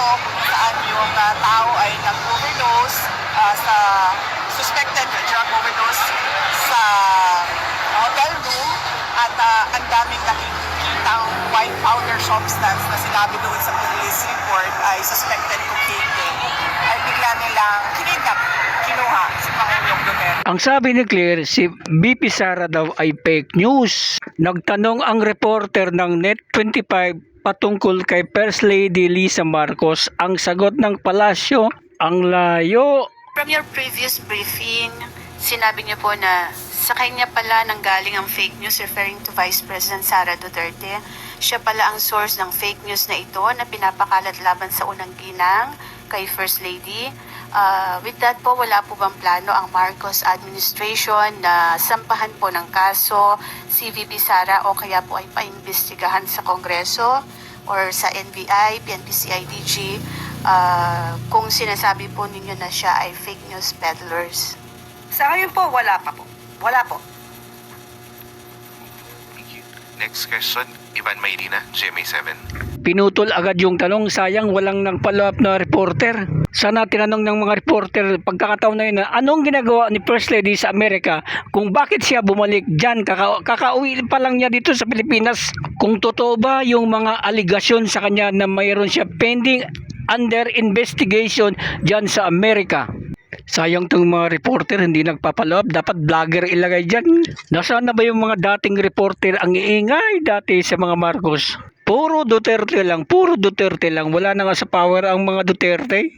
ito kung saan yung uh, tao ay nag-overdose uh, sa suspected drug overdose sa hotel room at uh, ang daming nakikitang white powder substance na sinabi doon sa police report ay suspected cocaine ay bigla nilang kinidnap. Ang sabi ni Claire, si BP Sara daw ay fake news. Nagtanong ang reporter ng Net 25 patungkol kay First Lady Lisa Marcos. Ang sagot ng palasyo, ang layo. From your previous briefing, sinabi niyo po na sa kanya pala nanggaling ang fake news referring to Vice President Sara Duterte. Siya pala ang source ng fake news na ito na pinapakalat laban sa unang ginang kay First Lady. Uh, with that po, wala po bang plano ang Marcos administration na sampahan po ng kaso si VP Sara o kaya po ay paimbestigahan sa Kongreso or sa NBI, PNP CIDG uh, kung sinasabi po ninyo na siya ay fake news peddlers. Sa ngayon po, wala pa po. Wala po. Thank you. Next question, Ivan Mayrina, GMA7. Pinutol agad yung tanong, sayang walang up na reporter. Sana tinanong ng mga reporter pagkakataon na yun na anong ginagawa ni First Lady sa Amerika kung bakit siya bumalik dyan, kaka kakauwi pa lang niya dito sa Pilipinas. Kung totoo ba yung mga aligasyon sa kanya na mayroon siya pending under investigation dyan sa Amerika. Sayang tong mga reporter hindi nagpapaloob. Dapat vlogger ilagay dyan. Nasaan na ba yung mga dating reporter ang iingay dati sa mga Marcos? Puro Duterte lang, puro Duterte lang. Wala na nga sa power ang mga Duterte.